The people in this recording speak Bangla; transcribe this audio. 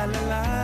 la la la.